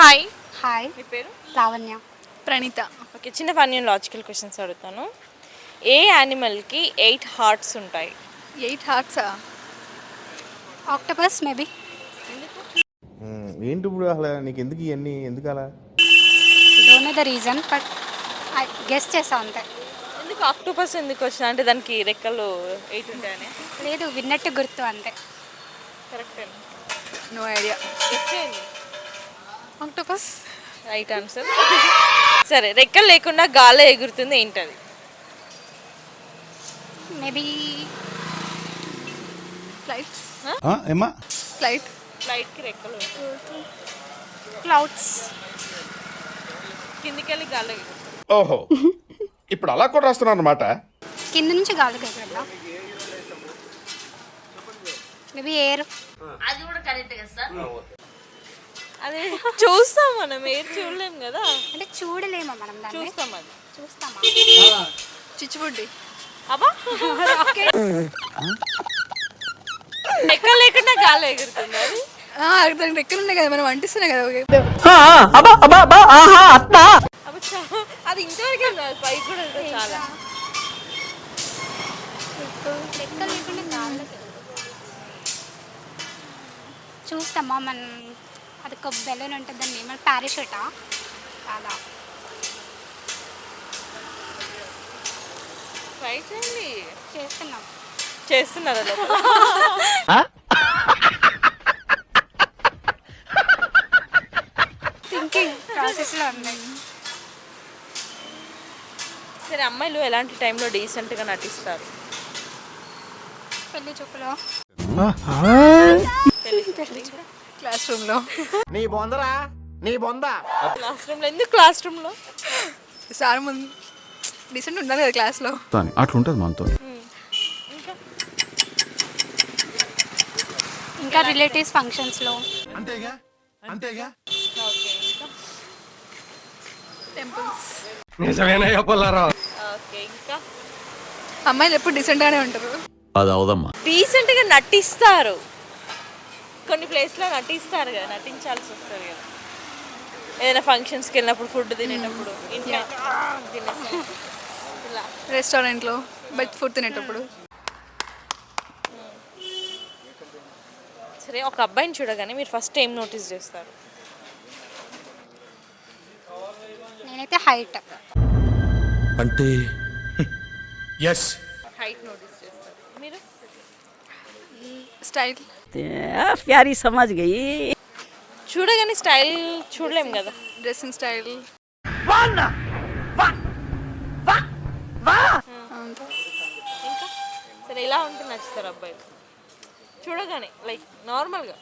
Hi hi మీ పేరు? Lavanya. Praneetha. Okay చిన్న ఫన్నీ లాజికల్ క్వశ్చన్స్ అడుగుతాను. ఏ యానిమల్కి ఎయిట్ హార్ట్స్ ఉంటాయి? ఎయిట్ హార్ట్సా ఆక్టోపస్ మేబీ. ఏంటి ఇప్పుడు అసలు? నీకు ఎందుకు ఇవన్నీ ఎందుకు అలా don't know the reason but I guess చేసా అంతే. ఎందుకు ఆక్టోపస్ ఎందుకు వచ్చిన అంటే దానికి రెక్కలు ఎయిట్ ఉంటాయని. లేదు విన్నట్టు గుర్తు అంతే. Correct no idea octopus right answer సరే రెక్కలు లేకుండా గాల్లో ఎగురుతుంది ఏంటది? మేబీ ఫ్లైట్ ఏమ్మా? ఫ్లైట్ ఫ్లైట్కి రెక్కలు క్లౌడ్స్ కిందికి వెళ్ళి ఎగురుతుంది ఓహో ఇప్పుడు అలా కూడా రాస్తున్నాను అనమాట కింద నుంచి గాలి కదా మేబీ ఎయిర్ అదే చూస్తాం మనం ఏం చూడలేం కదా. అంటే చూడలేమా మనం దాన్ని. చూస్తాం అది. చూస్తామా? చిచ్చుబుడ్డి. అబ్బా. రెక్కలు లేకుండా గాల్లో ఎగురుతుంది అది. దానికి రెక్కలు ఉన్నాయి కదా మనం అంటిస్తున్నాయి కదా అది ఇంతవరకు పైకి కూడా చాలా. లెక్క లేకుండా గాలి చూస్తామా మనం? అది ఒక బెలూన్ ఉంటుంది దాన్ని ఏమన్నా పారాషూటా కాదా ట్రై చేయండి. చేస్తున్నాం. చేస్తున్నారు థింకింగ్ ప్రాసెస్లో ఉంది. సరే అమ్మాయిలు ఎలాంటి టైంలో డీసెంట్గా నటిస్తారు? పెళ్ళి చూపులో. క్లాస్ రూమ్లో నీ బొందరా? నీ బొంద. క్లాస్ రూమ్లో ఎందుకు క్లాస్ రూమ్లో సార్ ముందు డీసెంట్ ఉండాలి కదా క్లాస్లో అట్లుంటది మనతో. ఇంకా? ఇంకా రిలేటివ్స్ ఫంక్షన్స్లో అంతేగా? అంతేగా? ఓకే ఇంకా టెంపుల్స్ ఓకే ఇంకా? అమ్మాయిలు ఎప్పుడు డీసెంట్గానే ఉంటారు. అది అవదమ్మా. డీసెంట్గా నటిస్తారు. కొన్ని ప్లేస్లో నటిస్తారు కదా నటించాల్సి వస్తుంది కదా. ఏదైనా ఫంక్షన్స్కి వెళ్ళినప్పుడు ఫుడ్ తినేటప్పుడు ఇంట్లో తినేస్తాం. ఇలా రెస్టారెంట్లో బయట ఫుడ్ తినేటప్పుడు. సరే ఒక అబ్బాయిని చూడగానే మీరు ఫస్ట్ ఏం నోటీస్ చేస్తారు? నేనైతే హైట్. అంటే ఎస్ హైట్ నోటీస్ చేస్తారు. మీరు? స్టైల్? प्यारी समझ गई చూడగానే స్టైల్ చూడలేం కదా డ్రెస్సింగ్ స్టైల్ ఇంకా సరే ఇలా ఉంటే నచ్చుతారు అబ్బాయిలు చూడగానే లైక్ నార్మల్గా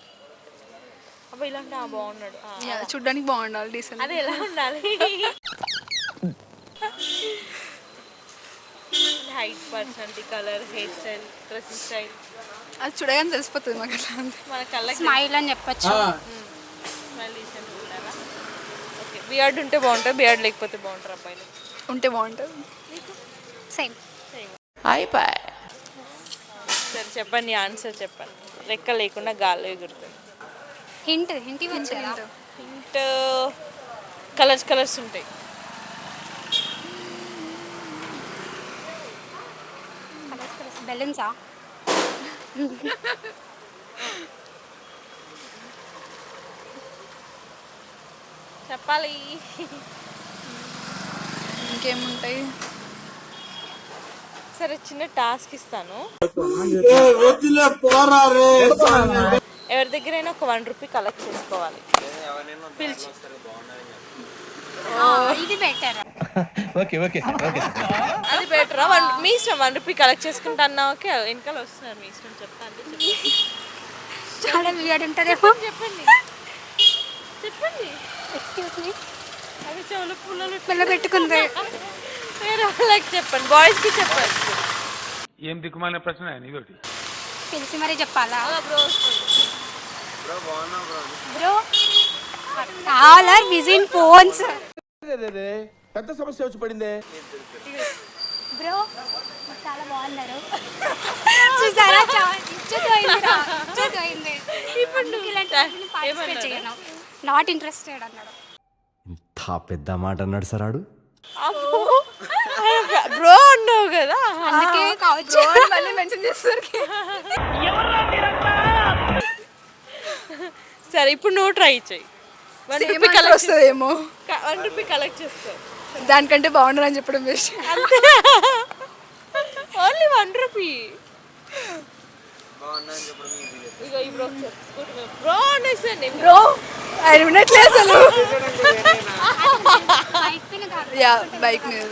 అబ్బాయి ఇలా అంటే ఆ బాగున్నాడు ఆ, చూడ్డానికి బాగుండాలి డీసెంట్ అదే ఎలా ఉండాలి Height personality colour hair style dressing style. అది చూడగానే తెలిసిపోతుంది మాకు అట్లా అంతే మన కళ్ళకి స్మైల్ అని చెప్పొచ్చు. మళ్ళీ ఓకే బియర్డ్ ఉంటే బాగుంటుంది బియర్డ్ లేకపోతే బాగుంటారు అబ్బాయిలు. ఉంటే బాగుంటుంది. సేమ్ సరే చెప్పండి ఆన్సర్ చెప్పండి. రెక్క లేకుండా గాల్లో ఎగురుతుంది. హింట్ హింట్ ఇవ్వచ్చు హింట్ కలర్స్ కలర్స్ ఉంటాయి. బెలూన్సా? చెప్పాలి. ఇంకేముంటాయి? సరే చిన్న టాస్క్ ఇస్తాను. ఎవరి దగ్గరైనా ఒక వన్ రూపీ కలెక్ట్ చేసుకోవాలి. పిలిచి ఇది బెటర్ అది బెటరా వన్ మీ ఇష్టం వన్ రూపీ కలెక్ట్ చేసుకుంటా అన్నా ఓకే? వెనకాల వస్తున్నారు మీ ఇష్టం చెప్తా అంటే చెప్పండి. చాలా వియర్డ్ ఉంటుందేమో. చెప్పండి చెప్పండి. ఎక్స్క్యూజ్ మీ అవి చెవులు పుల్లలు పిల్ల పెట్టుకుంది. వేరే వాళ్ళకి చెప్పండి బాయ్స్కి చెప్పండి. ఏం దిక్కుమాలిన ప్రశ్న? ఇదొకటి పిలిచి మరీ చెప్పాలా? Bro bro all are busy in phones పెద్ద సమస్య వచ్చి పడిందే. బ్రో చాలా బాగున్నారు. చూసారా? ఇప్పుడు నాట్ ఇంట్రెస్టెడ్ అన్నాడు. ఇంత పెద్ద మాట అన్నాడు సార్ ఆడు. బ్రో అన్నావు కదా. అందుకే కావచ్చు. మళ్ళీ మెన్షన్ చేస్తారు సరే ఇప్పుడు నువ్వు ట్రై చేయి. One same one rupee collect చేస్తావు దానికంటే బాగుండదని చెప్పడం బెస్ట్. అంతే. ఓన్లీ వన్ రూపీ ఈ బ్రో బ్రో అనేసండి బ్రో ఆయన వినట్లే అసలు. బైక్ పైన కాదు యా బైక్ మీద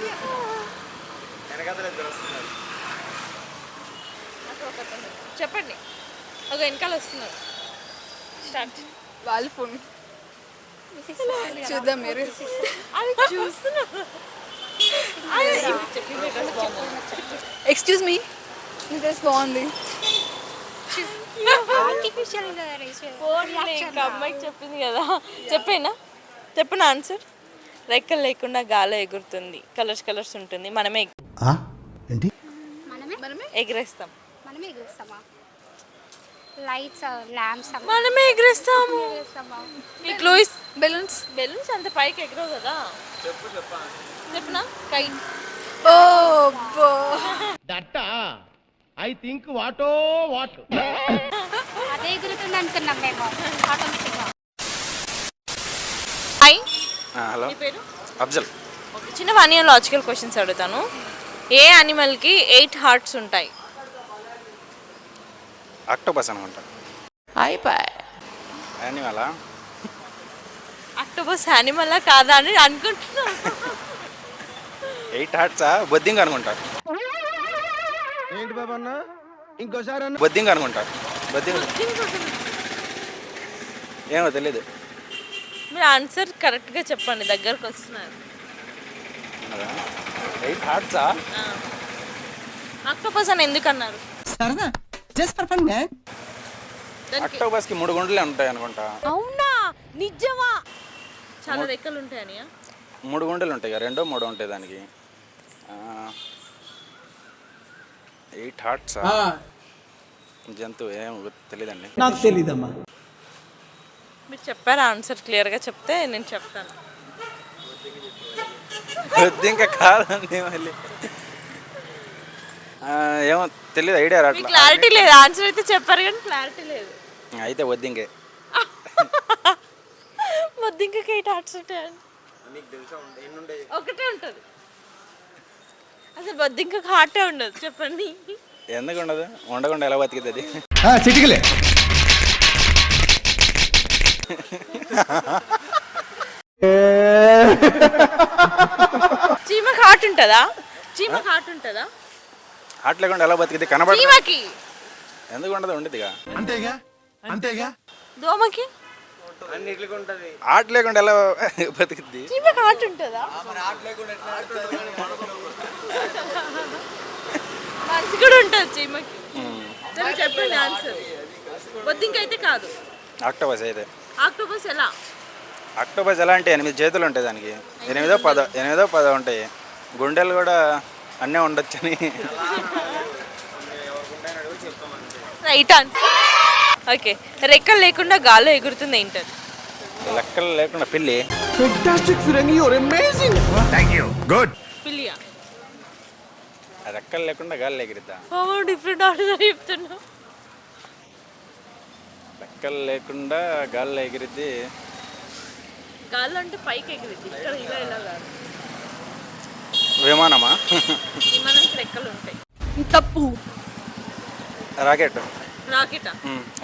చెప్పండి. ఒక వెనకాల వస్తున్నారు. స్టార్ట్ వాళ్ళ ఫోన్ చూద్దాం మీరు. ఎక్స్క్యూజ్ మీ మీ డ్రెస్ బాగుంది. అమ్మాయికి చెప్పింది కదా. చెప్పేనా? చెప్పిన ఆన్సర్ రెక్కలు లేకుండా గాలి ఎగురుతుంది. కలర్స్ కలర్స్ ఉంటుంది. మనమే ఎగ్- ఏంటి? మనమే? మనమే? ఎగరేస్తాం. మనమే ఎగురుస్తామా? లైట్స్ ల్యాంప్స్ మనమే ఎగరేస్తాము. మీకు లూయిస్ బెలూన్స్? బెలూన్స్ అంత పైకి ఎగరవు కదా. చెప్పు చెప్పా. చెప్పనా? కైట్ ఓ బో అదే ఎగురుతుంది అనుకున్నాం మేము. ఆటోమేటిక్గా హాయ్ హలో. మీ పేరు? అఫ్జల్. చిన్న ఫనీ లాజికల్ క్వశ్చన్స్ అడుగుతాను. ఏ యానిమల్కి ఎయిట్ హార్ట్స్ ఉంటాయి? ఆక్టోపస్ అనుకుంటా యానిమల్? అక్టోబస్ యానిమల్లా కాదా అని అనుకుంటున్నా. ఎయిట్ హార్ట్సా బొద్దింగ్ అనుకుంటా. ఏంటి బాబా అన్న? ఇంకోసారి బొద్దింగ్ అనుకుంటా. బొద్దింగ్ ఏమో తెలీదు. మీరు ఆన్సర్ కరెక్ట్గా చెప్పండి దగ్గరకు వస్తున్నారు. ఎయిట్ హార్ట్సా అక్టోపస్ అని ఎందుకు అన్నారు దానికి ఆక్టోపస్కి మూడు గుండెలే ఉంటాయి అనుకుంటా అవునా? నిజమా? చాలా రెక్కలు ఉంటాయని మూడు గుండెలు ఉంటాయి రెండో మూడో ఉంటాయి దానికి. ఎయిట్ హార్ట్సా? జంతువు ఏం తెలియదండి నాకు తెలీదమ్మా. మీరు చెప్పారు? ఆన్సర్ క్లియర్గా చెప్తే నేను చెప్తాను. బొద్దింక కాదండి మళ్ళీ. ఏమో తెలియదు ఐడియా మీకు రావట్లా క్లారిటీ లేదు ఆన్సర్ అయితే చెప్పారు కానీ క్లారిటీ లేదు. అయితే వద్దు ఇంకా ఎయిట్ హార్ట్స్ ఉంటాయని ఒకటే ఉంటుంది. అసలు వద్దు ఇంకా హార్టే ఉండదు చెప్పండి. ఎందుకు ఉండదు ఉండకుండా ఎలా బతికిద్ది అది? చిటికలే. చీమకి హార్ట్ ఉంటుందా? చీమకి హార్ట్ ఉంటుందా? హార్ట్ లేకుండా ఎలా బతికిద్ది కనబడ చీమకి. ఎందుకు ఉండదు? ఉండదుగా అంతేగా? అంతేగా? దోమకి? హార్ట్ లేకుండా ఎలా బతికిద్ది? చీమకి హార్ట్ ఉంటుందా? మనసు కూడా ఉంటుంది చీమకి. సరే చెప్పండి ఆన్సర్ బొద్దింకైతే కాదు. ఆక్టోబస్ అయితే. ఆక్టోపస్ ఎలా? ఆక్టోబస్ ఎలా అంటే ఎనిమిది చేతులు ఉంటాయి దానికి. ఎనిమిదో పదో ఎనిమిదో పదో ఉంటాయి. గుండెలు కూడా అన్నీ ఉండొచ్చని రైట్ ఆన్సర్ ఓకే రెక్కలు లేకుండా గాల్లో ఎగురుతుంది ఏంటది లెక్కలు లేకుండా పిల్లి. Fantastic ఫిరంగి your amazing thank you good పిల్లియా? రెక్కలు లేకుండా గాలి ఎగిరిద్దా? ఓ డిఫరెంట్ ఆర్డర్ చెప్తున్నా. రెక్కలు లేకుండా గాలి ఎగిరిద్ది. గాల్లో అంటే పైకి ఎగిరిద్ది. ఇక్కడ ఇలా ఇలా కాదు. విమానమా? విమానానికి రెక్కలు ఉంటాయి తప్పు. రాకెట్. రాకెటా?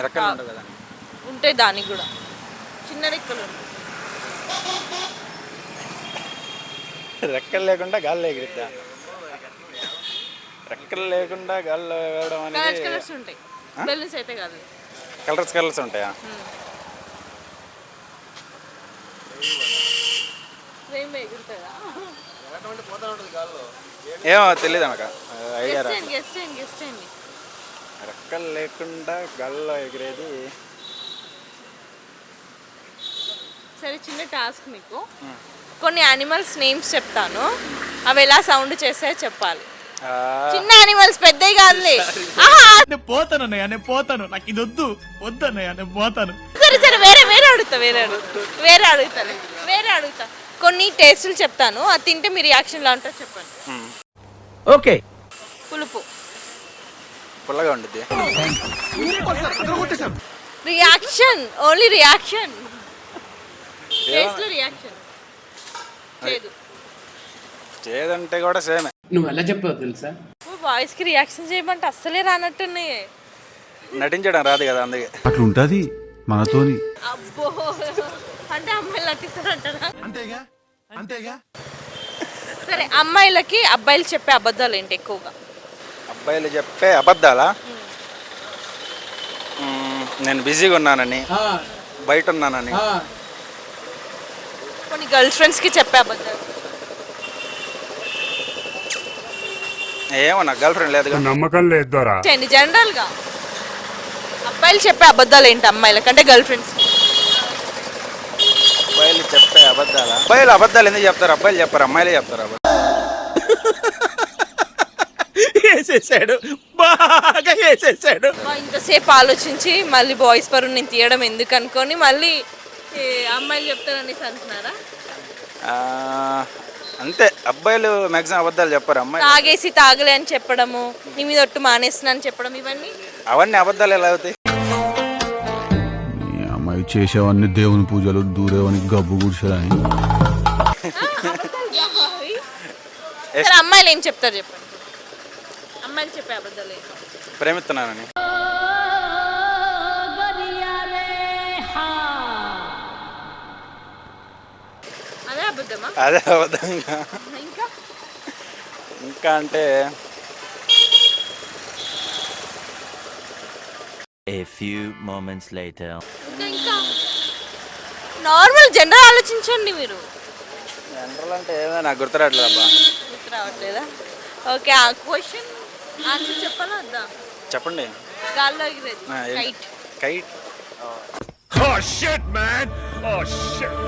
రెక్కలు ఉండవు కదా. ఉంటాయి దానికి కూడా. చిన్న రెక్కలు రెక్కలు లేకుండా గాల్లో ఎగిరిద్దా? రెక్కలు లేకుండా గాల్లో ఎగరడం కలర్స్ అనేది కలర్స్ ఉంటాయి. బెలూన్స్ అయితే కాదు. కలర్స్ కలర్స్ ఉంటాయా? ఎగురుతుందా? ఏమో తెలియదు నాకు ఐడియా రెక్కలు లేకుండా గాల్లో ఎగిరేది. సరే చిన్న టాస్క్ మీకు. కొన్ని యానిమల్స్ నేమ్స్ చెప్తాను. అవి ఎలా సౌండ్ చేస్తాయో చెప్పాలి. ఆ, చిన్న యానిమల్స్ పెద్దవి కాదులే. పోతాను అన్నయ్య నేను పోతాను. నాకు ఇది వద్దు. వద్దు అన్నయ్య నేను పోతాను. సరే సరే వేరే వేరే అడుగుతా వేరే అడుగుతా. వేరే అడుగుతాను వేరే అడుగుతా. కొన్ని టేస్టులు చెప్తాను. అది తింటే మీ రియాక్షన్ ఎలా ఉంటుందో చెప్పండి ఓకే. పులుపు. పుల్లగా ఉండిద్ది. రియాక్షన్. Only reaction. రియాక్షన్. లేదు చేదంటే కూడా సేమే. నువ్వు ఎలా చెప్పావు తెలుసా? బాయ్స్కి రియాక్షన్ చేయమంటే అస్సలే రానట్టున్నాయి. నటించడం రాదు కదా అందుకే. అట్లుంటది మనతోని. అబ్బో. అంటే అమ్మాయిలు అంతేగా? అంతేగా? సరే అమ్మాయిలకి అబ్బాయిలు చెప్పే అబద్ధాలు ఏంటి ఎక్కువగా? అబ్బాయిలు చెప్పే అబద్ధాలా? మ్మ్, నేను బిజీగా ఉన్నానని బయట ఉన్నానని. కొన్ని గర్ల్ ఫ్రెండ్స్కి చెప్పే అబద్ధాలు. ఏమో నాకు గర్ల్ ఫ్రెండ్ లేదు నమ్మకం లేదు దొరా. చేయండి జనరల్గా అబ్బాయిలు చెప్పే అబద్ధాలు ఏంటి అమ్మాయిలకి? అంటే గర్ల్ ఫ్రెండ్స్ అబద్ధాలా? అబ్బాయిలు అబద్ధాలు ఎందుకు చెప్తారు? అబ్బాయిలు చెప్పారు అమ్మాయిలే చెప్తారు వేసేసాడు. బాగా వేసేసాడు. ఇంతసేపు ఆలోచించి మళ్ళీ బాయ్స్ పరు నేను తీయడం ఎందుకు అనుకొని మళ్ళీ అమ్మాయిలు చెప్తారనేసి అంటున్నారా? అంతే. అబ్బాయిలు మ్యాక్సిమం అబద్ధాలు చెప్పారు అమ్మాయి తాగేసి తాగలే అని చెప్పడము నీ మీద ఒట్టు మానేస్తున్నా అని చెప్పడం ఇవన్నీ? అవన్నీ అబద్ధాలు ఎలా అవుతాయి? అమ్మాయి చేసేవన్నీ దేవుని పూజలు దూరేవని గబ్బు. సరే అమ్మాయిలు ఏం చెప్తారు చెప్పండి. అమ్మాయిలు చెప్పే అబద్ధాలు ఏంటి ప్రేమిస్తున్నానని. అదే అబద్ధమా? అదే అబద్ధం ఇంకా అంటే A few moments later. ఇంకా నార్మల్ జనరల్ ఆలోచించండి మీరు. జనరల్ అంటే ఏదో నాకు గుర్తురావట్లేదు అబ్బా. గుర్తు రావట్లేదా? ఓకే ఆ క్వశ్చన్ ఆన్సర్ చెప్పాలా వద్దా? చెప్పండి. గాల్లో ఎగిరేది ఆ, ఏం- kite kite oh shit man oh shit